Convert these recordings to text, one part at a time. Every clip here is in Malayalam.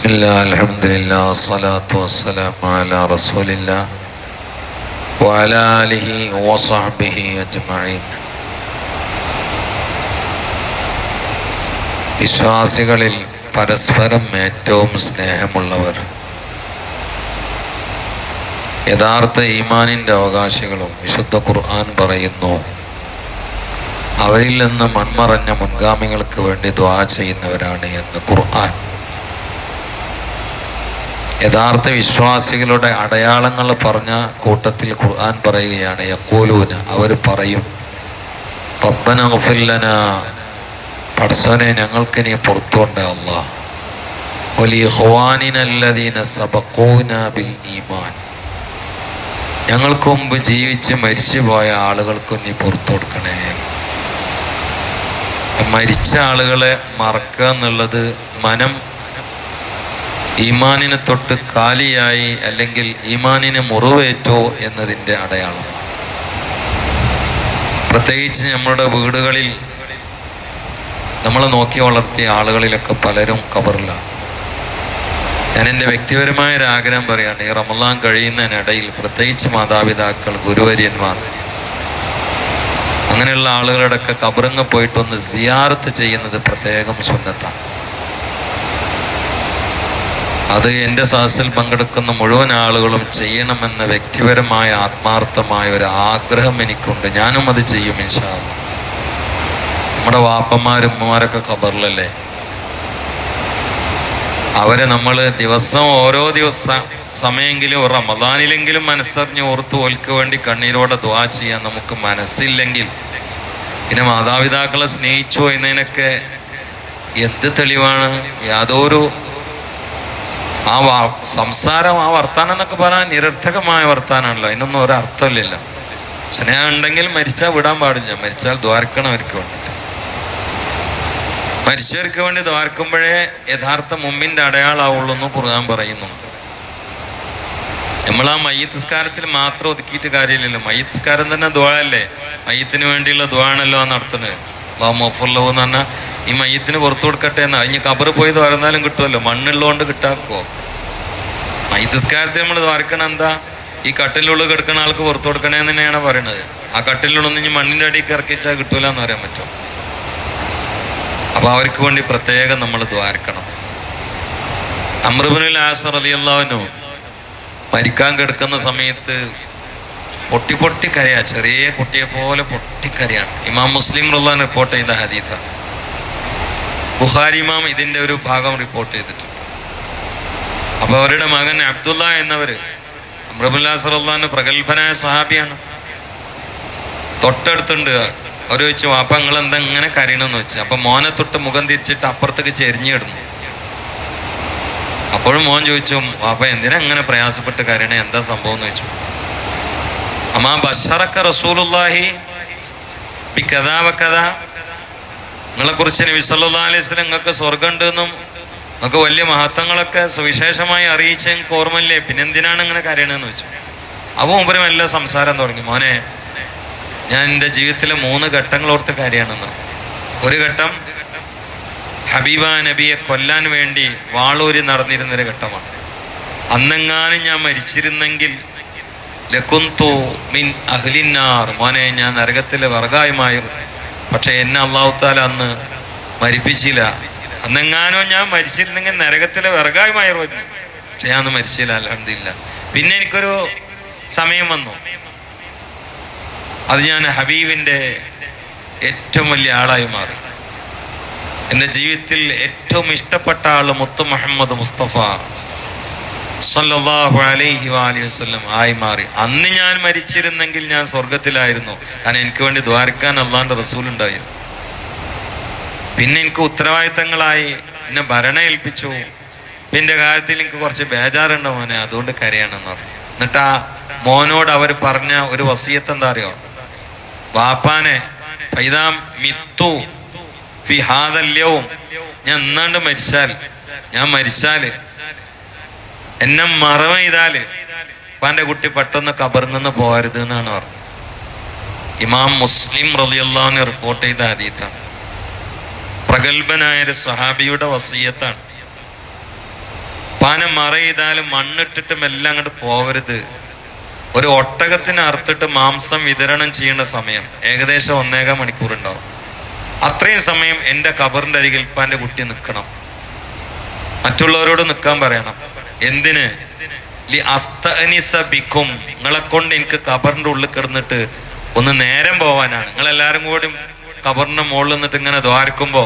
بسم الله الحمد لله والصلاة والسلام على رسول الله وعلى آله وصحبه أجمعين വിശ്വാസികളിൽ പരസ്പരം ഏറ്റവും സ്നേഹമുള്ളവർ യഥാർത്ഥ ഈമാനിൻ്റെ അവകാശികളും വിശുദ്ധ ഖുർആൻ പറയുന്നു അവരിൽ നിന്ന് മൺമറഞ്ഞ മുൻഗാമികൾക്ക് വേണ്ടി ദ്വാ ചെയ്യുന്നവരാണ് എന്ന് ഖുർആൻ യഥാർത്ഥ വിശ്വാസികളുടെ അടയാളങ്ങൾ പറഞ്ഞ കൂട്ടത്തിൽ ഖുർആൻ പറയുകയാണ് യക്കൂലൂന് അവർ പറയും റബ്ബന ഗഫില്ലന പടസോനെ ഞങ്ങൾക്ക് നീ വലിയ സബഖൂന ബിൽ ഈമാൻ. ഞങ്ങൾക്ക് മുമ്പ് ജീവിച്ച് മരിച്ചുപോയ ആളുകൾക്ക് നീ പുറത്തു കൊടുക്കണേ. മരിച്ച ആളുകളെ മറക്കുക എന്നുള്ളത് മനം ഈമാനിനെ തൊട്ട് കാലിയായി അല്ലെങ്കിൽ ഈമാനിന് മുറിവേറ്റോ എന്നതിന്റെ അടയാളം. പ്രത്യേകിച്ച് നമ്മുടെ വീടുകളിൽ നമ്മൾ നോക്കി വളർത്തിയ ആളുകളിലൊക്കെ പലരും കബറിലാണ്. ഞാൻ എന്റെ വ്യക്തിപരമായ ഒരു ആഗ്രഹം പറയാണ് ഈ റമലാൻ കഴിയുന്നതിനിടയിൽ പ്രത്യേകിച്ച് മാതാപിതാക്കൾ ഗുരുവര്യന്മാർ അങ്ങനെയുള്ള ആളുകളുടെയൊക്കെ കബറങ്ങ് പോയിട്ടൊന്ന് സിയാറത്ത് ചെയ്യുന്നത് പ്രത്യേകം സുന്നത്താണ്. അത് എന്റെ സഹസിൽ പങ്കെടുക്കുന്ന മുഴുവൻ ആളുകളും ചെയ്യണമെന്ന വ്യക്തിപരമായ ആത്മാർത്ഥമായ ഒരു ആഗ്രഹം എനിക്കുണ്ട്. ഞാനും അത് ചെയ്യും ഇൻഷാല്ല നമ്മുടെ വാപ്പന്മാരും ഉമ്മമാരൊക്കെ ഖബറിലല്ലേ? അവരെ നമ്മൾ ദിവസം ഓരോ ദിവസം സമയമെങ്കിലും റമദാനിലെങ്കിലും മനസ്സറിഞ്ഞ് ഓർത്തു ഓൽക്ക് വേണ്ടി കണ്ണീരോടെ ദ്വാ ചെയ്യാൻ നമുക്ക് മനസ്സില്ലെങ്കിൽ പിന്നെ മാതാപിതാക്കളെ സ്നേഹിച്ചു എന്നതിനൊക്കെ എന്ത് തെളിവാണ്? യാതൊരു ആ വാ സംസാരം ആ വർത്താനം എന്നൊക്കെ പറഞ്ഞാൽ നിരർത്ഥകമായ വർത്താനാണല്ലോ അതിനൊന്നും ഒരർത്ഥമില്ലല്ലോ സ്നേഹം ഉണ്ടെങ്കിൽ മരിച്ചാൽ വിടാൻ പാടില്ല. മരിച്ചാൽ ദ്വാരക്കണം അവർക്ക് വേണ്ടിയിട്ട്. മരിച്ചവർക്ക് വേണ്ടി ദ്വാരക്കുമ്പോഴേ യഥാർത്ഥ മുമ്മിന്റെ അടയാളാവുള്ളൂ എന്ന് ഖുർആൻ പറയുന്നുണ്ട്. നമ്മൾ ആ മയ്യത്തിസ്കാരത്തിൽ മാത്രം ഒതുക്കിയിട്ട് കാര്യമില്ലല്ലോ. മയ്യത്തിസ്കാരം തന്നെ ദ്വാഴല്ലേ മയ്യത്തിന് വേണ്ടിയുള്ള ദ്വാണല്ലോ ആ നടത്തുന്നത്. മഫുള്ളൂ എന്ന് പറഞ്ഞാൽ ഈ മയ്യത്തിന് പുറത്തു കൊടുക്കട്ടെ എന്നാ. ഇനി കബറ് പോയി തുറന്നാലും കിട്ടുമല്ലോ. മണ്ണുള്ളതുകൊണ്ട് കിട്ടാക്കോ മയ്യത്തിസ്കാരത്തിൽ നമ്മൾ തുറക്കണം എന്താ? ഈ കട്ടിലുള്ളിൽ കിടക്കുന്ന ആൾക്ക് പുറത്തു കൊടുക്കണേന്ന് തന്നെയാണ് പറയണത്. ആ കട്ടിലുള്ളൊന്നും ഇനി മണ്ണിന്റെ അടിയിൽ ഇറക്കിച്ചാൽ കിട്ടൂല എന്ന് പറയാൻ പറ്റും. അപ്പൊ അവർക്ക് വേണ്ടി പ്രത്യേകം നമ്മൾ ദ്വാരക്കണം. അമൃബുൽ ആസർ അലി അള്ളാവിനു മരിക്കാൻ കിടക്കുന്ന സമയത്ത് പൊട്ടി പൊട്ടി കരയാ ചെറിയ കുട്ടിയെ പോലെ പൊട്ടിക്കരയാണ്. ഇമാം മുസ്ലിം റിപ്പോർട്ട് ചെയ്ത ഹദീസാണ്. ബുഖാരി ഇമാം ഇതിന്റെ ഒരു ഭാഗം റിപ്പോർട്ട് ചെയ്തിട്ടുണ്ട് അപ്പൊ അവരുടെ മകൻ അബ്ദുള്ള എന്നവര് അമ്രബുല്ലാസറുല്ലാന്റെ പ്രഗത്ഭനായ സഹാബിയാണ്. തൊട്ടടുത്തുണ്ട്. അവർ ചോദിച്ചു വാപ്പ നിങ്ങൾ എന്താ ഇങ്ങനെ കരയണമെന്ന് വെച്ചു അപ്പൊ മോനെ തൊട്ട് മുഖം തിരിച്ചിട്ട് അപ്പുറത്തേക്ക് ചെരിഞ്ഞിടുന്നു അപ്പോഴും മോൻ ചോദിച്ചു വാപ്പ എന്തിനാ ഇങ്ങനെ പ്രയാസപ്പെട്ട് കരയണേ? എന്താ സംഭവം? എന്ന് ചോദിച്ചു. അമ്മാ ബഷറക്ക റസൂലുല്ലാഹി ബി കഥാ വക്കഥ നിങ്ങളെ കുറിച്ച് നബി അലൈഹി വസല്ലം നിങ്ങൾക്ക് സ്വർഗമുണ്ട് എന്നും നിങ്ങൾക്ക് വലിയ മഹത്വങ്ങളൊക്കെ സുവിശേഷമായി അറിയിച്ച നിങ്ങൾക്ക് ഓർമ്മയില്ലേ? പിന്നെ എന്തിനാണ് ഇങ്ങനെ കരയണമെന്ന് വെച്ചു അപ്പോൾ മുമ്പരും എല്ലാം സംസാരം തുടങ്ങി. മോനെ ഞാൻ എന്റെ ജീവിതത്തിലെ മൂന്ന് ഘട്ടങ്ങൾ ഓർത്ത് കാര്യമാണെന്ന് ഒരു ഘട്ടം ഹബീബ നബിയെ കൊല്ലാൻ വേണ്ടി വാളൂരി നടന്നിരുന്നൊരു ഘട്ടമാണ്. അന്നെങ്ങാനും ഞാൻ മരിച്ചിരുന്നെങ്കിൽ ലക്കുന്തു മിൻ അഹ്ലിന്നാർ. മോനെ ഞാൻ നരകത്തിലെ വർഗായുമായും പക്ഷെ എന്നെ അള്ളാഹുത്താല അന്ന് മരിപ്പിച്ചില്ല. അന്നെങ്ങാനോ ഞാൻ മരിച്ചിരുന്നെങ്കിൽ നരകത്തിലെ വിറകായുമായി പക്ഷെ ഞാൻ അന്ന് മരിച്ചില്ല അലഹമില്ല പിന്നെ എനിക്കൊരു സമയം വന്നു. അത് ഞാൻ ഹബീബിന്റെ ഏറ്റവും വലിയ ആളായി മാറി. എന്റെ ജീവിതത്തിൽ ഏറ്റവും ഇഷ്ടപ്പെട്ട ആൾ മുത്തു മുഹമ്മദ് മുസ്തഫ. സല്ലല്ലാഹു അലൈഹി വസ്ലം ആയി മാറി. അന്ന് ഞാൻ മരിച്ചിരുന്നെങ്കിൽ ഞാൻ സ്വർഗത്തിലായിരുന്നു കാരണം എനിക്ക് വേണ്ടി ദ്വാരക്കാൻ അള്ളാന്റെ റസൂൽ ഉണ്ടായിരുന്നു. പിന്നെ എനിക്ക് ഉത്തരവാദിത്തങ്ങളായി എന്നെ ഭരണ ഏൽപ്പിച്ചു എന്റെ കാര്യത്തിൽ എനിക്ക് കുറച്ച് ബേജാറുണ്ട് മോനെ അതുകൊണ്ട് കരയണമെന്ന് പറഞ്ഞു. എന്നിട്ട് ആ മോനോട് അവർ പറഞ്ഞ ഒരു വസീയത്ത് എന്താ അറിയോ? വാപ്പാനെ പൈതാം മിത്തു ഫി ഹാദല്യവും ഞാൻ എന്നാണ്ട് മരിച്ചാൽ ഞാൻ മരിച്ചാൽ എന്നെ മറവ് ചെയ്താൽ കുട്ടി പെട്ടെന്ന് കബറിൽ പോകരുത് എന്നാണ് പറഞ്ഞത്. ഇമാം മുസ്ലിം റലിയല്ലാന്ന് റിപ്പോർട്ട് ചെയ്ത അതീതാണ് പ്രഗത്ഭനായ ഒരു സഹാബിയുടെ വസീയത്താണ്. പാന മറ ചെയ്താലും മണ്ണിട്ടിട്ടും എല്ലാം അങ്ങോട്ട് പോവരുത്. ഒരു ഒട്ടകത്തിന് അറുത്തിട്ട് മാംസം വിതരണം ചെയ്യേണ്ട സമയം ഏകദേശം ഒന്നേകാം മണിക്കൂർ ഉണ്ടാവും. അത്രയും സമയം എന്റെ കബറിന്റെ അരികിൽ ഉപ്പാന്റെ കുട്ടി നിൽക്കണം. മറ്റുള്ളവരോട് നിൽക്കാൻ പറയണം. എന്തിന്? ബിക്കും. നിങ്ങളെ കൊണ്ട് എനിക്ക് കബറിന്റെ ഉള്ളിൽ കിടന്നിട്ട് ഒന്ന് നേരം പോവാനാണ്. നിങ്ങൾ എല്ലാരും കൂടി കബറിന്റെ മുകളിൽ നിന്നിട്ട് ഇങ്ങനെ ദ്വാരക്കുമ്പോ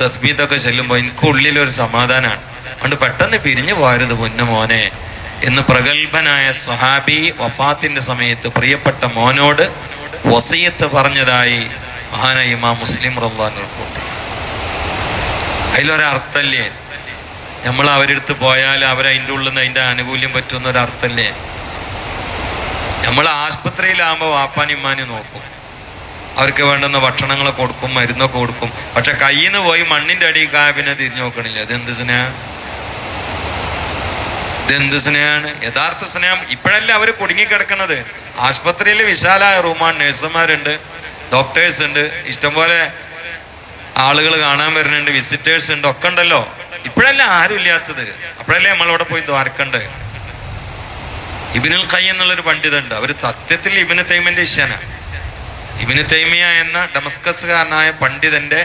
തസ്ബീത്തൊക്കെ ചെല്ലുമ്പോൾ എനിക്ക് ഉള്ളിൽ ഒരു സമാധാനമാണ് അതുകൊണ്ട് പെട്ടെന്ന് പിരിഞ്ഞു പോരുത് മുന്ന മോനെ. എന്ന് പ്രഗത്ഭനായ സ്വഹാബി വഫാത്തിന്റെ സമയത്ത് പ്രിയപ്പെട്ട മോനോട് വസീയത്ത് പറഞ്ഞതായി മഹാനായ ഇമാം മുസ്ലിം റഹ്ലാൻ റിപ്പോർട്ട് അതിലൊരർത്ഥല്ലേ നമ്മൾ അവരെടുത്ത് പോയാൽ അവരതിന്റെ ഉള്ളിൽ നിന്ന് അതിന്റെ ആനുകൂല്യം പറ്റുന്ന ഒരർത്ഥല്ലേ നമ്മൾ ആശുപത്രിയിലാകുമ്പോൾ വാപ്പാനും ഇമ്മാനും നോക്കും. അവർക്ക് വേണ്ടുന്ന ഭക്ഷണങ്ങൾ കൊടുക്കും മരുന്നൊക്കെ കൊടുക്കും. പക്ഷെ കയ്യിൽ നിന്ന് പോയി മണ്ണിന്റെ അടിയിൽ കായ പിന്നെ തിരിഞ്ഞു നോക്കണില്ല. ഇതെന്ത് സ്നേഹ? ഇതെന്ത് സ്നേഹമാണ്? യഥാർത്ഥ സ്നേഹം. ഇപ്പോഴല്ലേ അവർ കുടുങ്ങിക്കിടക്കുന്നത് ആശുപത്രിയിൽ വിശാലമായ റൂമാണ്. നഴ്സുമാരുണ്ട് ഡോക്ടേഴ്സ് ഉണ്ട് ഇഷ്ടംപോലെ ആളുകൾ കാണാൻ വരുന്നുണ്ട് വിസിറ്റേഴ്സ് ഉണ്ട് ഒക്കെ ഉണ്ടല്ലോ. ഇപ്പോഴല്ലേ ആരും ഇല്ലാത്തത് അപ്പോഴല്ലേ നമ്മളവിടെ പോയി ദ്വാരക്കണ്ട്? ഇബിനുൽ കൈ എന്നുള്ളൊരു പണ്ഡിതുണ്ട്. അവർ സത്യത്തിൽ ഇബിന് തൈമിന്റെ ഇഷ്യാനാണ് ഇബിന് തൈമിയ എന്ന ഡമസ്കസുകാരനായ പണ്ഡിതന്റെ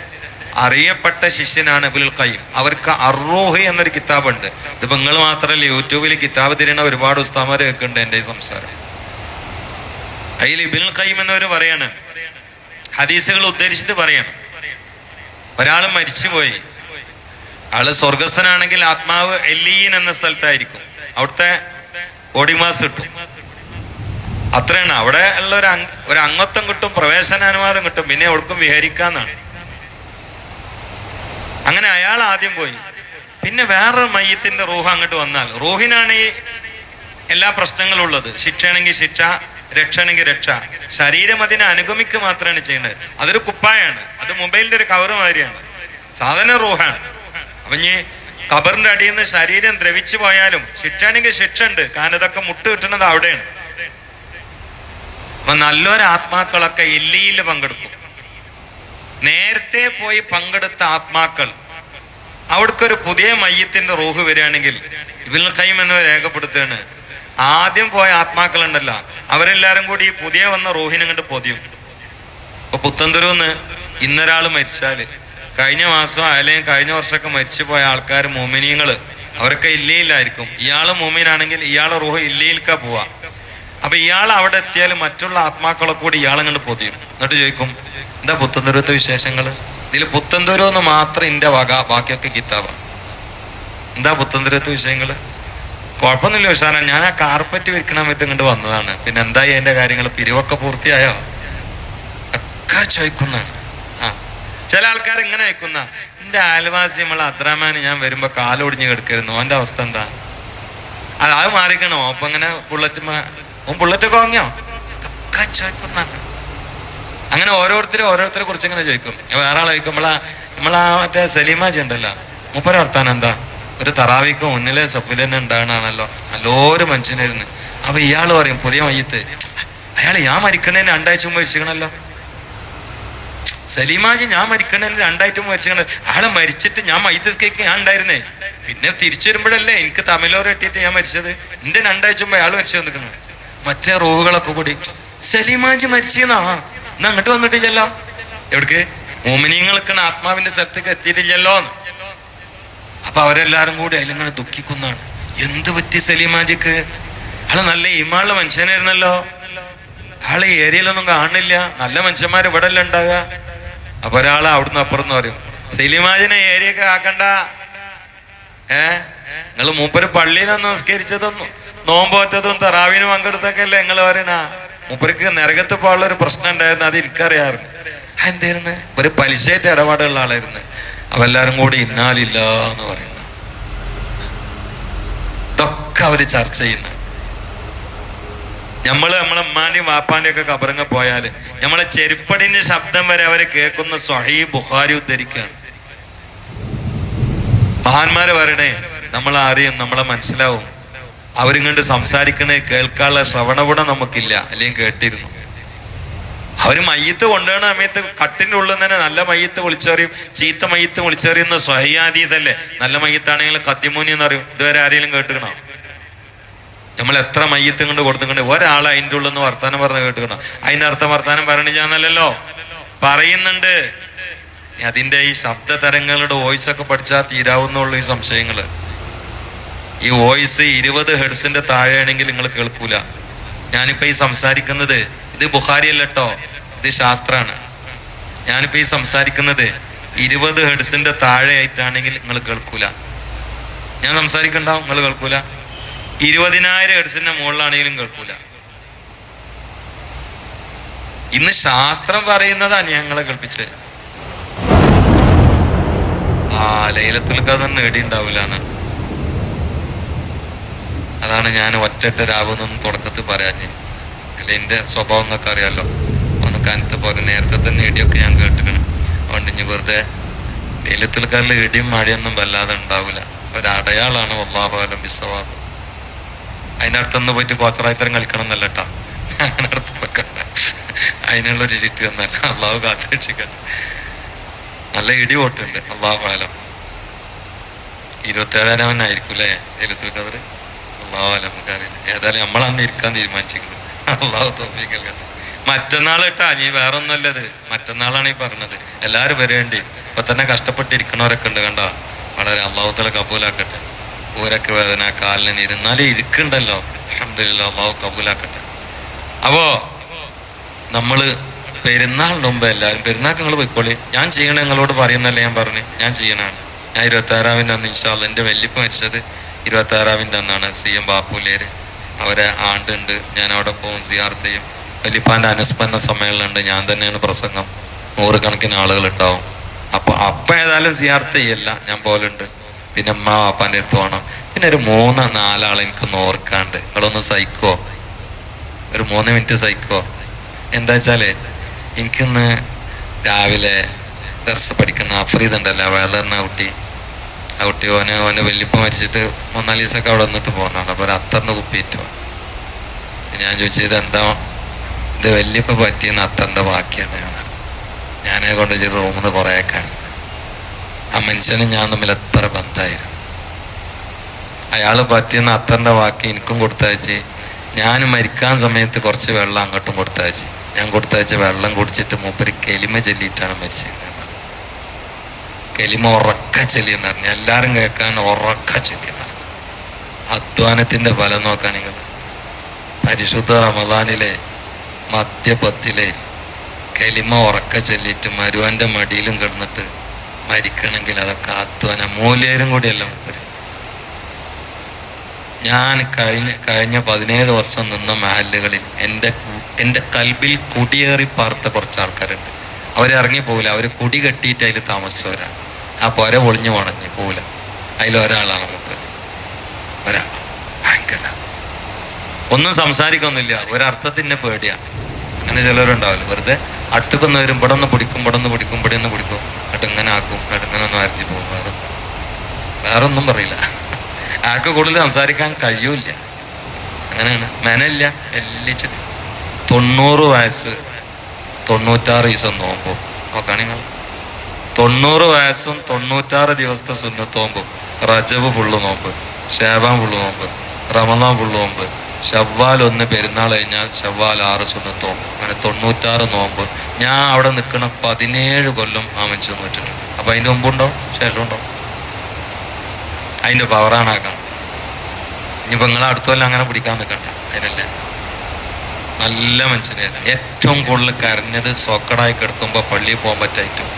അറിയപ്പെട്ട ശിഷ്യനാണ് ഇബുൽ കയ്യം അവർക്ക് അറൂഹ് എന്നൊരു കിതാബുണ്ട്. ഇതിപ്പോ നിങ്ങൾ മാത്രമല്ല യൂട്യൂബിൽ കിതാബ് തിരിയണ ഒരുപാട് ഉസ്താമാർ കേൾക്കുന്നുണ്ട് എന്റെ ഈ സംസാരം. അതിൽ ഇബിൽ കയ്യം എന്നവർ പറയാണ്. ഹദീസുകൾ ഉദ്ധരിച്ചിട്ട് പറയാണ്. ഒരാൾ മരിച്ചുപോയി. ആൾ സ്വർഗസ്ഥനാണെങ്കിൽ ആത്മാവ് എല്ലീൻ എന്ന സ്ഥലത്തായിരിക്കും. അവിടുത്തെ ബോഡി മാസ് കിട്ടും. അത്രയാണ്. അവിടെ ഉള്ള ഒരു അംഗ ഒരു അംഗത്വം കിട്ടും പ്രവേശനാനുവാദം കിട്ടും. പിന്നെ എവിടേക്കും വിഹരിക്കാന്നാണ്. അങ്ങനെ അയാൾ ആദ്യം പോയി. പിന്നെ വേറൊരു മയ്യത്തിന്റെ റൂഹ് അങ്ങോട്ട് വന്നാൽ. റൂഹിനാണ് ഈ എല്ലാ പ്രശ്നങ്ങളും ഉള്ളത്. ശിക്ഷയാണെങ്കിൽ ശിക്ഷ രക്ഷയാണെങ്കിൽ രക്ഷ. ശരീരം അതിനെ അനുഗമിക്കുക മാത്രമാണ് ചെയ്യുന്നത്. അതൊരു കുപ്പായാണ്. അത് മൊബൈലിന്റെ ഒരു കവർ മാതിരിയാണ്. സാധന റൂഹാണ്. അപ്പൊ ഇനി കബറിന്റെ അടിയിൽ നിന്ന് ശരീരം ദ്രവിച്ചു പോയാലും ശിക്ഷാണെങ്കിൽ ശിക്ഷ ഉണ്ട് കാരണം ഇതൊക്കെ മുട്ട് കിട്ടുന്നത് അവിടെയാണ്. അപ്പൊ നല്ലൊരു ആത്മാക്കളൊക്കെ എല്ലിയിൽ പങ്കെടുക്കും. നേരത്തെ പോയി പങ്കെടുത്ത ആത്മാക്കൾ അവിടേക്കൊരു പുതിയ മയ്യത്തിന്റെ റൂഹ് വരികയാണെങ്കിൽ ഇബിൽ ഖൈം എന്നിവ രേഖപ്പെടുത്തുകയാണ്. ആദ്യം പോയ ആത്മാക്കളുണ്ടല്ലോ. അവരെല്ലാരും കൂടി ഈ പുതിയ വന്ന റൂഹിനെ കണ്ട് പൊതിയും. അപ്പൊ പുത്തന്തുരുന്ന് ഇന്നൊരാൾ മരിച്ചാൽ കഴിഞ്ഞ മാസം അല്ലെങ്കിൽ കഴിഞ്ഞ വർഷമൊക്കെ മരിച്ചു പോയ ആൾക്കാർ മോമിനിയങ്ങൾ അവരൊക്കെ ഇല്ലയിലായിരിക്കും ഇയാൾ മോമിനാണെങ്കിൽ ഇയാളെ റൂഹ് ഇല്ലയിൽക്കാ പോവാ. അപ്പൊ ഇയാൾ അവിടെ എത്തിയാൽ മറ്റുള്ള ആത്മാക്കളെ കൂടി ഇയാളെ കണ്ട് പൊതിയും. എന്നിട്ട് ചോദിക്കും എന്താ പുത്തന്തുരത്തെ വിശേഷങ്ങൾ? ഇതിൽ പുത്തന്തുരം എന്ന് മാത്രം ഇന്റെ വക ബാക്കിയൊക്കെ കിതാബ. എന്താ പുത്തന്തുരത്തെ വിഷയങ്ങൾ കുഴപ്പമൊന്നുമില്ല വിശാല ഞാൻ ആ കാർപ്പറ്റ് വിൽക്കണ സമയത്ത് ഇങ്ങോട്ട് വന്നതാണ്. പിന്നെ എന്തായി അതിന്റെ കാര്യങ്ങൾ പിരിവൊക്കെ പൂർത്തിയായോ? ഒക്കെ ചോദിക്കുന്നതാണ് ചില ആൾക്കാർ ഇങ്ങനെ അയക്കുന്ന എന്റെ അയൽവാസി നമ്മളെ അദ്രാമാന് ഞാൻ വരുമ്പോൾ കാലൊടിഞ്ഞ് കിടക്കായിരുന്നു അവന്റെ അവസ്ഥ എന്താ? അത് അത് മാറിക്കണോ? അപ്പൊ ഇങ്ങനെ ബുള്ളറ്റ് ഓൻ ബുള്ളറ്റൊക്കെ വാങ്ങിയോ? അങ്ങനെ ഓരോരുത്തരും ഓരോരുത്തരെ കുറിച്ച് ഇങ്ങനെ ചോദിക്കും. വേറെ ആൾ ചോദിക്കും നമ്മളാ മറ്റേ സലീമാജി ഉണ്ടല്ലോ. മുപ്പര വർത്താനം എന്താ? ഒരു തറാവിക്ക് മുന്നിലെ സഫിൽ തന്നെ ഉണ്ടാകണാണല്ലോ നല്ലൊരു മനുഷ്യനായിരുന്നു. അപ്പൊ ഇയാൾ പറയും പുതിയ മയ്യത്ത് അയാൾ ഞാൻ മരിക്കണേന് രണ്ടാഴ്ച മുമ്പ് മരിച്ചിക്കണല്ലോ സലീമാജി ഞാൻ മരിക്കണേ രണ്ടായിട്ട് മരിച്ചു ആളെ മരിച്ചിട്ട് ഞാൻ മയ്യത്ത് ഞാൻ ഉണ്ടായിരുന്നേ. പിന്നെ തിരിച്ചു വരുമ്പോഴല്ലേ എനിക്ക് തമിഴോറ് എത്തിയിട്ട് ഞാൻ മരിച്ചത്. എന്റെ രണ്ടാഴ്ച മുമ്പ് അയാൾ മരിച്ചു വന്നിക്കണു. മറ്റേ റോഹുകളൊക്കെ കൂടി സലീമാജി മരിച്ചെന്നാ? എന്നാ അങ്ങോട്ട് വന്നിട്ടില്ലല്ലോ. എവിടേക്ക്? മോമിനിയങ്ങൾക്കാണ് ആത്മാവിന്റെ സ്ഥലത്തേക്ക് എത്തിയിട്ടില്ലല്ലോ. അപ്പൊ അവരെല്ലാരും കൂടി അതിലിങ്ങനെ ദുഃഖിക്കുന്നതാണ്. എന്ത് പറ്റി സലീമാജിക്ക്? അയാൾ നല്ല ഇമാളുള്ള മനുഷ്യനായിരുന്നല്ലോ. ആളെ ഏരിയയിലൊന്നും കാണില്ല നല്ല മനുഷ്യന്മാർ ഇവിടെ അല്ല ഉണ്ടാകുക അപ്പൊ ഒരാൾ അവിടുന്ന് അപ്പുറന്ന് പറയും സലീമാജിനെ ഏരിയൊക്കെ ആക്കണ്ട ഏ? നിങ്ങൾ മൂപ്പര് പള്ളിയിലൊന്നും നമസ്കരിച്ചതൊന്നും നോമ്പോറ്റതും തറാവിനും പങ്കെടുത്തൊക്കെ അല്ലേ നിങ്ങൾ പറയണ? മൂപ്പർക്ക് നരകത്ത് പോകാനുള്ള ഒരു പ്രശ്നം ഉണ്ടായിരുന്നു അത് എനിക്കറിയാറുണ്ട് എന്തായിരുന്നു ഒരു പലിശയായിട്ട് ഇടപാടുള്ള ആളായിരുന്നു. അപ്പൊ എല്ലാരും കൂടി ഇന്നാലില്ല എന്ന് പറയുന്നു. ഇതൊക്കെ അവർ ചർച്ച ചെയ്യുന്നു. നമ്മൾ നമ്മളെ ഉമ്മാന്റെയും വാപ്പാന്റെയും ഒക്കെ കബറങ്ങ പോയാൽ നമ്മളെ ചെരുപ്പടിന്റെ ശബ്ദം വരെ അവർ കേൾക്കുന്ന സ്വഹീ ബുഹാരി ഉദ്ധരിക്കുകയാണ്. മഹാന്മാര് പറയണേ നമ്മൾ അറിയും നമ്മളെ മനസ്സിലാവും. അവരും കണ്ട് സംസാരിക്കണേ കേൾക്കാനുള്ള ശ്രവണഗുണം നമുക്കില്ല. അല്ലെങ്കിൽ കേട്ടിരുന്നു. അവർ മയ്യത്ത് കൊണ്ടുവന്ന സമയത്ത് കട്ടിന്റെ ഉള്ളിൽ തന്നെ നല്ല മയ്യത്ത് വിളിച്ചറിയും ചീത്ത മയ്യത്ത് വിളിച്ചറിയുന്ന സ്വഹയാതീതല്ലേ നല്ല മയ്യത്താണെങ്കിൽ കത്തിമൂനി എന്ന് പറയും ഇതുവരെ ആരെങ്കിലും കേട്ടുക്കണോ നമ്മൾ എത്ര മയ്യത്തും കൊണ്ട് കൊടുത്തുകൊണ്ട് ഒരാൾ അതിന്റെ ഉള്ളിൽ നിന്ന് വർത്താനം പറഞ്ഞ് കേട്ടുക്കണോ അതിനർത്ഥം വർത്താനം പറയണില്ലാന്നല്ലോ പറയുന്നുണ്ട്. അതിന്റെ ഈ ശബ്ദ തരങ്ങളുടെ വോയിസ് ഒക്കെ പഠിച്ചാൽ തീരാവുന്നുള്ളൂ ഈ സംശയങ്ങൾ. ഈ വോയിസ് ഇരുപത് ഹെഡ്സിന്റെ താഴെയാണെങ്കിൽ നിങ്ങൾ കേൾക്കൂല. ഞാനിപ്പോ ഈ സംസാരിക്കുന്നത് ഇത് ബുഹാരി അല്ലട്ടോ ഇത് ശാസ്ത്രാണ്. ഞാനിപ്പോ ഈ സംസാരിക്കുന്നത് ഇരുപത് ഹെഡ്സിന്റെ താഴെ ആയിട്ടാണെങ്കിൽ നിങ്ങൾ കേൾക്കൂല. ഞാൻ സംസാരിക്കണ്ടാവും? നിങ്ങൾ കേൾക്കൂല? ഇരുപതിനായിരം ഹെഡ്സിന്റെ മുകളിലാണെങ്കിലും കേൾക്കൂല. ഇന്ന് ശാസ്ത്രം പറയുന്നതാണ് ഞങ്ങളെ കേൾപ്പിച്ചത്. ആ ലൈലത്തുൽ കഥ നേടിയുണ്ടാവില്ല അതാണ് ഞാൻ ഒറ്റട്ട രാവുന്നൊന്നും തുടക്കത്തിൽ പറയാഞ്ഞ് അല്ല എന്റെ സ്വഭാവം എന്നൊക്കെ അറിയാലോ. ഒന്ന് കനത്ത് പോലെ നേരത്തെ തന്നെ ഇടിയൊക്കെ ഞാൻ കേട്ടിക്കണം അതുകൊണ്ട് ഇനി വെറുതെ ലൈലത്തുൽ ഖദറിൽ ഇടിയും മഴയൊന്നും വല്ലാതെ ഉണ്ടാവില്ല ഒരടയാളാണ് ഒല്ലാഹുലം ബിസവാബ് ഒന്ന് പോയിട്ട് കോച്ചറായിത്തരം കളിക്കണം എന്നല്ല കേട്ടോ. അതിനടുത്ത് വെക്കണ്ട അതിനുള്ളൊരു ചുറ്റ് തന്നല്ല. അള്ളാഹു കാത്തുരക്ഷിക്കട്ടെ. നല്ല ഇടി പൊട്ടുണ്ട്. അള്ളാഹു ആലം. ഇരുപത്തേഴാമനായിരിക്കും അല്ലേ ലൈലത്തുൽ ഖദർ? അള്ളാഹു ആലം നമുക്കറിയില്ല ഏതായാലും നമ്മളന്ന് ഇരിക്കാൻ തീരുമാനിച്ചിരിക്കുന്നത് അള്ളാഹു തോഫീക്ക് നൽകട്ടെ. മറ്റന്നാൾ കേട്ടാ. നീ വേറെ ഒന്നുമല്ലത് മറ്റന്നാളാണ് ഈ പറഞ്ഞത്. എല്ലാവരും വരേണ്ടി. ഇപ്പൊ തന്നെ കഷ്ടപ്പെട്ടിരിക്കണവരൊക്കെ ഉണ്ട് കണ്ട? വളരെ അള്ളാഹുത്തല കബൂലാക്കട്ടെ. ഊരക്ക് വേദന കാലിന് നീര് എന്നാലും അഹമ്മദില്ലോ അള്ളാഹു കബൂലാക്കട്ടെ. അപ്പോ നമ്മൾ പെരുന്നാളിന് മുമ്പ് എല്ലാവരും പെരുന്നാൾക്ക് നിങ്ങൾ പോയിക്കോളി. ഞാൻ ചെയ്യണ നിങ്ങളോട് പറയുന്നല്ലേ ഞാൻ പറഞ്ഞു. ഞാൻ ചെയ്യണാണ് ഞാൻ ഇരുപത്തി ആറാവിന്റെ അന്ന് ഇൻഷാല്ല എന്റെ വല്യപ്പ മരിച്ചത് ഇരുപത്തി ആറാവിന്റെ അന്നാണ്. സി എം ബാപ്പുലേര്. അവരെ ആണ്ടുണ്ട്. ഞാൻ അവിടെ പോകും സിയാർത്ത് ചെയ്യും വല്യപ്പാന്റെ അനുസ്മരണ സമ്മേളനമുണ്ട്. ഞാൻ തന്നെയാണ് പ്രസംഗം. നൂറുകണക്കിന് ആളുകൾ ഉണ്ടാവും. അപ്പൊ അപ്പ ഏതായാലും സിയാർത്ത് ഞാൻ പോലുണ്ട് പിന്നെ അമ്മ വാപ്പാന്റെ അടുത്ത് പോകണം പിന്നെ ഒരു മൂന്നോ നാലാൾ എനിക്ക് നോർക്കാണ്ട് നിങ്ങളൊന്ന് സഹിക്കോ ഒരു മൂന്ന് മിനിറ്റ് സഹിക്കോ എന്താ വെച്ചാൽ എനിക്കിന്ന് രാവിലെ ദർശ പഠിക്കുന്ന അഫ്രീദ് ഉണ്ടല്ലോ വേളറിന കുട്ടി. ആ കുട്ടി ഓന് ഓന് വല്യപ്പ മരിച്ചിട്ട് മൂന്നാൽ ദിവസമൊക്കെ അവിടെ വന്നിട്ട് പോകുന്നതാണ് അപ്പോൾ ഒരു അത്തറിന് കുപ്പിയിട്ടു ഞാൻ ചോദിച്ചത് ഇത് എന്താ ഇത് വല്യപ്പ പറ്റിയെന്ന് അത്തറിന്റെ ബാക്കിയാണ് ഞാൻ. ഞാനെ കൊണ്ട് വെച്ചിട്ട് റൂമിൽ നിന്ന് കുറേ ആ മനുഷ്യനും ഞാൻ തമ്മിൽ എത്ര ബന്ധമായിരുന്നു അയാൾ പറ്റിയെന്ന് അത്തന്റെ വാക്ക് എനിക്കും കൊടുത്തയച്ച്. ഞാൻ മരിക്കാൻ സമയത്ത് കുറച്ച് വെള്ളം അങ്ങോട്ടും കൊടുത്തയച്ച്. ഞാൻ കൊടുത്തയച്ച് വെള്ളം കുടിച്ചിട്ട് മൂപ്പര് കെലിമ ചൊല്ലിയിട്ടാണ് മരിച്ചത് കെലിമ ഉറക്ക ചൊല്ലിയെന്ന് പറഞ്ഞു. എല്ലാവരും കേൾക്കാൻ ഉറക്ക ചൊല്ലിയെന്ന് പറഞ്ഞു. അധ്വാനത്തിന്റെ ഫലം നോക്കുകയാണെങ്കിൽ പരിശുദ്ധ റമദാനിലെ മദ്യപത്തിലെ കെലിമ ഉറക്ക ചൊല്ലിയിട്ട് മരുവാന്റെ മടിയിലും കിടന്നിട്ട് മരിക്കണമെങ്കിൽ അതൊക്കെ അധ്വാന മൂല്യരും കൂടിയല്ല മൂപ്പര്. ഞാൻ കഴിഞ്ഞ കഴിഞ്ഞ പതിനേഴ് വർഷം നിന്ന മഹല്ലുകളിൽ എന്റെ എന്റെ കൽബിൽ കുടിയേറി പാർത്ത കുറച്ച് ആൾക്കാരുണ്ട് അവരിറങ്ങി പോകില്ല അവർ കുടി കെട്ടിയിട്ട് അതിൽ താമസിച്ചവരാണ് ആ പുര പൊളിഞ്ഞു പോണഞ്ഞ് പോകില്ല അതിലൊരാളാണ് നമുക്ക് ഒരാൾ ഭയങ്കര. ഒന്നും സംസാരിക്കൊന്നുമില്ല. ഒരർത്ഥത്തിന്റെ പേടിയാണ് അങ്ങനെ ചിലരുണ്ടാവില്ല വെറുതെ അടുത്തേക്കൊന്ന് വരും ഇവിടെ ഒന്ന് പിടിക്കും ഇവിടെ ഒന്ന് പിടിക്കും ഇവിടെ ഒന്ന് പിടിക്കും എന്നിട്ട് ഇങ്ങനെ ആക്കും എന്നിട്ട് ഇങ്ങനെ ഒന്ന് അരഞ്ഞു പോകും. വേറെ വേറെ ഒന്നും പറയില്ല. ആൾക്ക് കൂടുതൽ സംസാരിക്കാൻ കഴിയൂല അങ്ങനെയാണ്. മെനല്ല എല്ലിച്ചിട്ട് തൊണ്ണൂറ് വയസ്സ്. തൊണ്ണൂറ്റാറ് ദിവസം നോമ്പും. നോക്കാണ് നിങ്ങൾ. തൊണ്ണൂറ് വയസ്സും തൊണ്ണൂറ്റാറ് ദിവസത്തെ സുന്നത്തോമ്പും റജബ് ഫുള്ള് നോമ്പ്. ഷേബാൻ ഫുള്ള് നോമ്പ്. റമദാൻ ഫുള്ള് നോമ്പ്. ഷവ്വാൽ ഒന്ന് പെരുന്നാൾ കഴിഞ്ഞാൽ ഷവ്വാൽ ആറ് സുന്നത്തോമ്പ് അങ്ങനെ തൊണ്ണൂറ്റാറ് നോമ്പ്. ഞാൻ അവിടെ നിൽക്കണ പതിനേഴ് കൊല്ലം ആ മനുഷ്യൻ നോറ്റിട്ടുണ്ട് അപ്പൊ അതിന്റെ മുമ്പുണ്ടോ? ശേഷമുണ്ടോ? അതിന്റെ പവറാണ് ആക്കണം ഇനി നിങ്ങളെ അടുത്തല്ല അങ്ങനെ പിടിക്കാൻ നിൽക്കണ്ട. അതിനല്ലേ. നല്ല മനുഷ്യനായിരുന്നു. ഏറ്റവും കൂടുതൽ കരഞ്ഞത് സോക്കടായി കിടക്കുമ്പോൾ പള്ളിയിൽ പോകാൻ പറ്റായിട്ടും.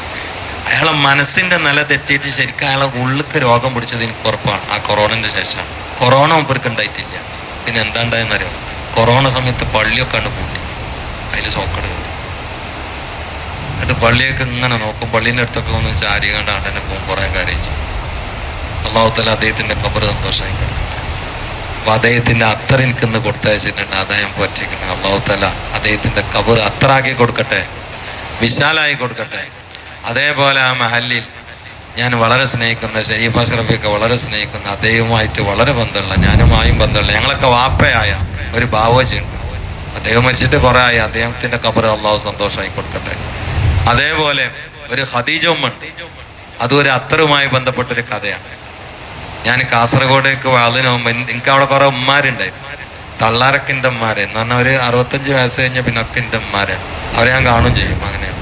അയാളെ മനസ്സിന്റെ നില തെറ്റിയിട്ട് ശരിക്കും അയാളെ ഉള്ളിക്ക് രോഗം പിടിച്ചത് എനിക്ക് ഉറപ്പാണ് ആ കൊറോണന്റെ ശേഷം കൊറോണ മുമ്പർക്ക് ഉണ്ടായിട്ടില്ല. പിന്നെ എന്താ ഉണ്ടായെന്നറിയാം കൊറോണ സമയത്ത് പള്ളിയൊക്കെ ആണ് പൂട്ടി. അതിൽ സോക്കട് കയറി. എന്നിട്ട് പള്ളിയൊക്കെ ഇങ്ങനെ നോക്കും. പള്ളീന്റെ അടുത്തൊക്കെ ഒന്ന് ചാരി കണ്ട എന്നെ പോകും കുറേ കാര്യം ചെയ്യും. അള്ളാഹുത്തല അദ്ദേഹത്തിന്റെ കബർ സന്തോഷമായി കിടക്കട്ടെ അപ്പൊ അദ്ദേഹത്തിന്റെ അത്ര എനിക്കിന്ന് കൊടുത്തയച്ചിട്ടുണ്ട്. അതാ ഞാൻ പറ്റിക്കണം അള്ളാഹുത്തല അദ്ദേഹത്തിന്റെ കബർ അത്രാക്കി കൊടുക്കട്ടെ. വിശാലായി കൊടുക്കട്ടെ. അതേപോലെ ആ മഹല്ലിൽ ഞാൻ വളരെ സ്നേഹിക്കുന്ന ഷരീഫ് അഷ്റഫിയൊക്കെ വളരെ സ്നേഹിക്കുന്ന അദ്ദേഹവുമായിട്ട് വളരെ ബന്ധമുള്ള ഞാനുമായും ബന്ധമുള്ള ഞങ്ങളൊക്കെ വാപ്പയായ ഒരു ബാവോജി ഉണ്ട് അദ്ദേഹം മരിച്ചിട്ട് കുറെ ആയി. അദ്ദേഹത്തിന്റെ കബർ അള്ളാഹു സന്തോഷമായി കൊടുക്കട്ടെ. അതേപോലെ ഒരു ഉണ്ട് അതും ഒരു അത്തറുമായി ബന്ധപ്പെട്ടൊരു കഥയാണ്. ഞാൻ കാസർഗോഡേക്ക് വാതിന് പോകുമ്പോൾ എനിക്ക് അവിടെ കുറെ ഉമ്മാരുണ്ടായിരുന്നു. തള്ളാരക്കിന്റെ എന്ന് പറഞ്ഞാൽ ഒരു അറുപത്തഞ്ച് വയസ്സ് കഴിഞ്ഞ പിന്നെ ഒക്കെ അവരെ ഞാൻ കാണും ചെയ്യും അങ്ങനെയാണ്.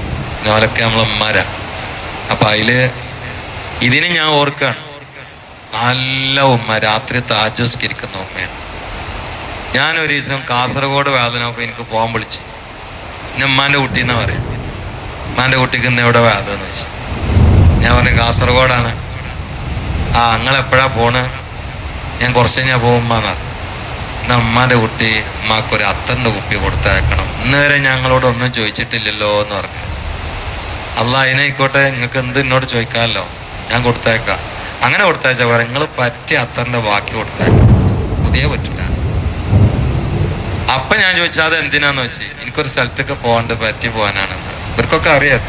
അവരൊക്കെ നമ്മളെ ഉമ്മാരാണ് അപ്പം അതിൽ ഇതിന് ഞാൻ ഓർക്കാണ്. നല്ല ഉമ്മ രാത്രി താജോസ്കരിക്കുന്ന ഉമ്മയാണ്. ഞാൻ ഒരു ദിവസം കാസർഗോഡ് വേദനപ്പോൾ എനിക്ക് ഫോൺ വിളിച്ച്. ഞാൻ ഉമ്മാന്റെ കുട്ടി എന്നാ പറയാം. ഉമ്മാന്റെ കുട്ടിക്ക് ഇന്ന് എവിടെ വേദന എന്ന് വെച്ചു ഞാൻ പറഞ്ഞു കാസർഗോഡാണ്. ആ നിങ്ങൾ എപ്പോഴാ പോണ്? ഞാൻ കുറച്ച് കഴിഞ്ഞാൽ പോകുമ്പോന്നാ എന്നാ ഉമ്മാന്റെ കുട്ടി ഉമ്മാക്കൊരു അത്തന്റെ കുപ്പി കൊടുത്തയക്കണം. ഇന്ന് വരെ ഞങ്ങളോട് ഒന്നും ചോദിച്ചിട്ടില്ലല്ലോ എന്ന് പറഞ്ഞു അല്ല അതിനായിക്കോട്ടെ നിങ്ങൾക്ക് എന്ത് എന്നോട് ചോദിക്കാമല്ലോ. ഞാൻ കൊടുത്തേക്കാം. അങ്ങനെ കൊടുത്തയച്ചാൽ പറ നിങ്ങൾ പറ്റിയ അത്തറിന്റെ ബാക്കി കൊടുത്തേക്കാം പുതിയ പറ്റില്ല. അപ്പൊ ഞാൻ ചോദിച്ചാൽ അത് എന്തിനാന്ന് വെച്ച്? എനിക്കൊരു സ്ഥലത്തൊക്കെ പോകണ്ട് പറ്റി പോകാനാണെന്ന് ഇവർക്കൊക്കെ അറിയാം.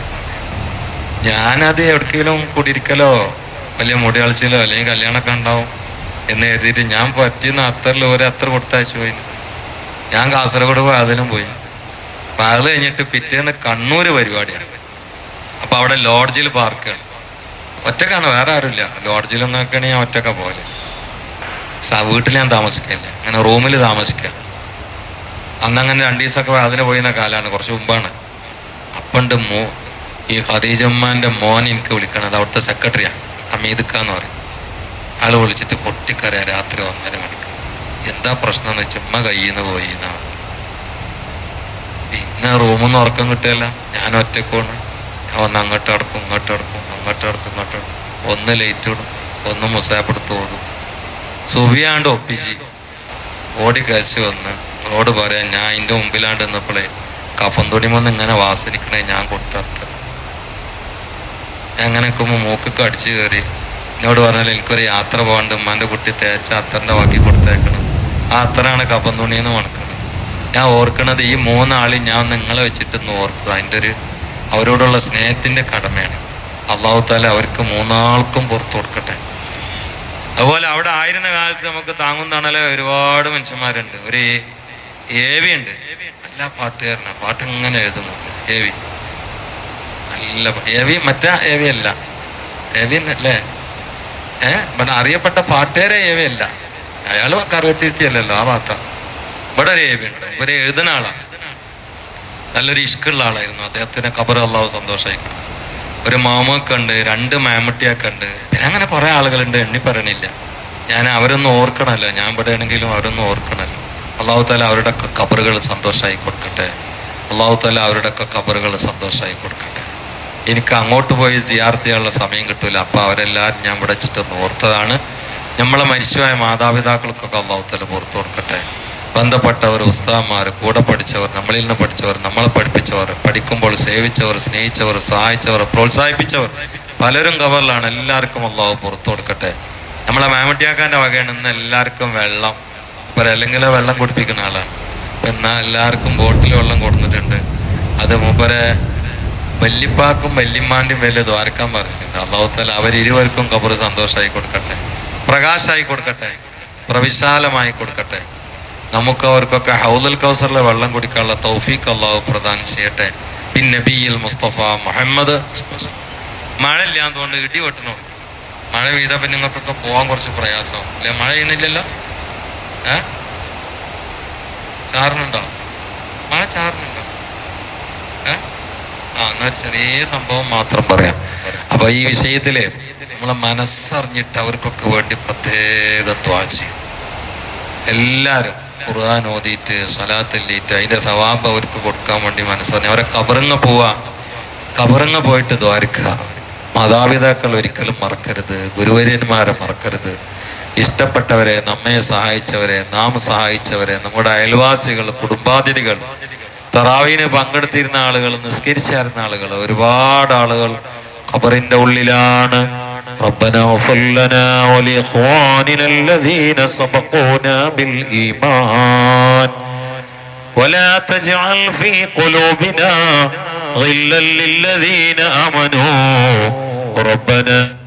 ഞാനത് എവിടേക്കെങ്കിലും കുടിയിരിക്കലോ വലിയ മുടി കളിച്ചിലോ അല്ലെങ്കിൽ കല്യാണമൊക്കെ ഉണ്ടാവും എന്ന് എഴുതിയിട്ട് ഞാൻ പറ്റിയെന്ന് അത്തറിൽ ഒരു അത്ര കൊടുത്തയച്ചു പോയി. ഞാൻ കാസർഗോഡ് പോയി അതിലും പോയി. അപ്പൊ അത് കഴിഞ്ഞിട്ട് പിറ്റേന്ന് കണ്ണൂർ പരിപാടിയാണ്. അപ്പൊ അവിടെ ലോഡ്ജിൽ പാർക്കാണ് ഒറ്റക്കാണ് വേറെ ആരുമില്ല. ലോഡ്ജിലൊന്നൊക്കെ ഞാൻ ഒറ്റക്ക പോലെ വീട്ടിൽ ഞാൻ താമസിക്കില്ല അങ്ങനെ റൂമിൽ താമസിക്കുക അന്ന് അങ്ങനെ രണ്ടു ദിവസമൊക്കെ അതിന് പോയിരുന്ന കാലമാണ് കുറച്ച് മുമ്പാണ്. അപ്പണ്ട് മോ ഈ ഖദീജമ്മാന്റെ മോൻ എനിക്ക് വിളിക്കണത്. അവിടുത്തെ സെക്രട്ടറിയാണ് അമീദ് എന്ന് പറയും. ആൾ വിളിച്ചിട്ട് പൊട്ടിക്കറിയാം രാത്രി ഒന്നര മണിക്ക്. എന്താ പ്രശ്നം എന്ന് വെച്ചാൽ ഉമ്മ കയ്യിൽ പോയി എന്നാണ് പിന്നെ റൂമിൽ നിന്ന് ഉറക്കം കിട്ടുകയല്ല ഞാൻ ഒറ്റക്കോണ് ഞാൻ ഒന്ന് അങ്ങോട്ട് അടക്കും ഇങ്ങോട്ട് അടക്കും അങ്ങോട്ട് അടക്കും ഒന്ന് ലൈറ്റ് ഇടും ഒന്ന് മുസാപ്പെടുത്ത് പോകും സുബിയാണ്ട് ഒപ്പിച്ച് ഓടി വന്ന് നിങ്ങളോട് പറയാം ഞാൻ അതിന്റെ മുമ്പിലാണ്ട് നിന്നപ്പോഴേ കഫം തുണിമൊന്ന് ഇങ്ങനെ വാസനിക്കണേ ഞാൻ കൊടുത്തത്ത ഞാൻ അങ്ങനെ നിൽക്കുമ്പോൾ മൂക്കൊക്കെ അടിച്ചു കയറി. എന്നോട് പറഞ്ഞാൽ എനിക്കൊരു യാത്ര പോകാണ്ട് ഉമ്മാന്റെ കുട്ടി തേച്ച അത്തറിന്റെ ബാക്കി കൊടുത്തേക്കണം. ആ അത്തറാണ് കഫം തുണിയെന്ന് മണക്കുന്നത് ഞാൻ ഓർക്കണത് ഈ മൂന്നാളി ഞാൻ നിങ്ങളെ വെച്ചിട്ടൊന്ന് ഓർത്തത്. അതിന്റെ ഒരു അവരോടുള്ള സ്നേഹത്തിന്റെ കടമയാണ്. അള്ളാഹു താല അവർക്ക് മൂന്നാൾക്കും പുറത്തു കൊടുക്കട്ടെ. അതുപോലെ അവിടെ ആയിരുന്ന കാലത്ത് നമുക്ക് താങ്ങുന്നതാണല്ലോ ഒരുപാട് മനുഷ്യന്മാരുണ്ട്. ഒരു ഏവി ഉണ്ട്. നല്ല പാട്ടുകാരനാണ് പാട്ട് ഇങ്ങനെ എഴുതുന്നു ഏവി നല്ല ഏവി മറ്റേ ഏവി അല്ല. ഏവി അല്ലേ? ഏ? ഇവിടെ അറിയപ്പെട്ട പാട്ടുകാരെ ഏവി അല്ല. അയാൾ കറുകത്തിരുത്തിയല്ലല്ലോ ആ പാത്രം ഇവിടെ ഒരു ഏവി ഉണ്ട്. ഒരു എഴുതുന്ന ആളാണ് നല്ലൊരു ഇഷ്കുള്ള ആളായിരുന്നു. അദ്ദേഹത്തിന് ഖബർ അള്ളാഹു സന്തോഷമായി ഒരു മാമൊക്കെ ഉണ്ട് രണ്ട് മാമട്ടിയൊക്കെ ഉണ്ട് പിന്നെ അങ്ങനെ കുറെ ആളുകളുണ്ട് എണ്ണി പറയണില്ല. ഞാൻ അവരൊന്നും ഓർക്കണമല്ലോ ഞാൻ ഇവിടെ ആണെങ്കിലും അവരൊന്നും ഓർക്കണമല്ലോ അള്ളാഹു താല അവരുടെ ഒക്കെ കബറുകൾ സന്തോഷമായി കൊടുക്കട്ടെ. അള്ളാഹു താല അവരുടെ ഒക്കെ കബറുകൾ സന്തോഷമായി കൊടുക്കട്ടെ. എനിക്ക് അങ്ങോട്ട് പോയി സിയാർത്ത് സമയം കിട്ടൂല. അപ്പൊ അവരെല്ലാവരും ഞാൻ ചുറ്റും ഓർത്തതാണ്. നമ്മളെ മരിച്ചുപോയ മാതാപിതാക്കൾക്കൊക്കെ അള്ളാഹു താല പുറത്തു കൊടുക്കട്ടെ. ബന്ധപ്പെട്ടവർ ഉസ്താമാർ കൂടെ പഠിച്ചവർ നമ്മളിൽ നിന്ന് പഠിച്ചവർ നമ്മളെ പഠിപ്പിച്ചവർ പഠിക്കുമ്പോൾ സേവിച്ചവർ സ്നേഹിച്ചവർ സഹായിച്ചവർ പ്രോത്സാഹിപ്പിച്ചവർ പലരും കവറിലാണ് എല്ലാവർക്കും അള്ളാഹു പുറത്തു കൊടുക്കട്ടെ. നമ്മളെ മാമട്ടിയാക്കാന്റെ വകയാണ് ഇന്ന് എല്ലാവർക്കും വെള്ളം. ഇപ്പം അല്ലെങ്കിൽ വെള്ളം കുടിപ്പിക്കുന്ന ആളാണ്. എന്നാൽ എല്ലാവർക്കും ബോട്ടിൽ വെള്ളം കൊടുത്തിട്ടുണ്ട്. അത് മൂപ്പരെ വല്യപ്പാക്കും വല്യമ്മാന്റെയും വലിയ ദ്വാരക്കാൻ പറഞ്ഞിട്ടുണ്ട്. അവർ ഇരുവർക്കും കബർ സന്തോഷമായി കൊടുക്കട്ടെ. പ്രകാശമായി കൊടുക്കട്ടെ. പ്രവിശാലമായി കൊടുക്കട്ടെ. നമുക്ക് അവർക്കൊക്കെ ഹൗദൽ കൗസറിലെ വെള്ളം കുടിക്കാനുള്ള തൗഫീഖ് അള്ളാഹു പ്രദാനം ചെയ്യട്ടെ. പിൻ നബിയിൽ മുസ്തഫ മുഹമ്മദ് മഴ ഇല്ലാത്തതുകൊണ്ട് ഇടി വെട്ടണം മഴ പെയ്താൽ പിന്നെ നിങ്ങൾക്കൊക്കെ പോകാൻ കുറച്ച് പ്രയാസം അല്ലെ? മഴ ചെയ്യണില്ലല്ലോ ഏ? ചാറിനുണ്ടോ മഴ ചാറിനുണ്ടോ ഏ? ആ എന്നൊരു ചെറിയ സംഭവം മാത്രം പറയാം. അപ്പൊ ഈ വിഷയത്തിൽ നമ്മളെ മനസ്സറിഞ്ഞിട്ട് അവർക്കൊക്കെ വേണ്ടി പ്രത്യേകം ദ്വാ എല്ലാവരും ഖുർആൻ ഓതിയിട്ട് സലാത്തെല്ലിയിട്ട് അതിന്റെ സവാബ് അവർക്ക് കൊടുക്കാൻ വേണ്ടി മനസ്സറിഞ്ഞ്. അവരെ കബറങ്ങ പോവുക കബറങ്ങ പോയിട്ട് ദ്വാരിക്കുക മാതാപിതാക്കൾ ഒരിക്കലും മറക്കരുത്. ഗുരുവര്യന്മാരെ മറക്കരുത്. ഇഷ്ടപ്പെട്ടവരെ നമ്മെ സഹായിച്ചവരെ നാം സഹായിച്ചവരെ നമ്മുടെ അയൽവാസികൾ കുടുംബാതിഥികൾ തറാവീന് പങ്കെടുത്തിരുന്ന ആളുകൾ നിസ്കരിച്ചായിരുന്ന ആളുകൾ ഒരുപാട് ആളുകൾ ഖബറിന്റെ ഉള്ളിലാണ്. ربنا اغفر لنا ولإخواننا الذين سبقونا بالإيمان. ولا تجعل في قلوبنا غلا للذين آمنوا. ربنا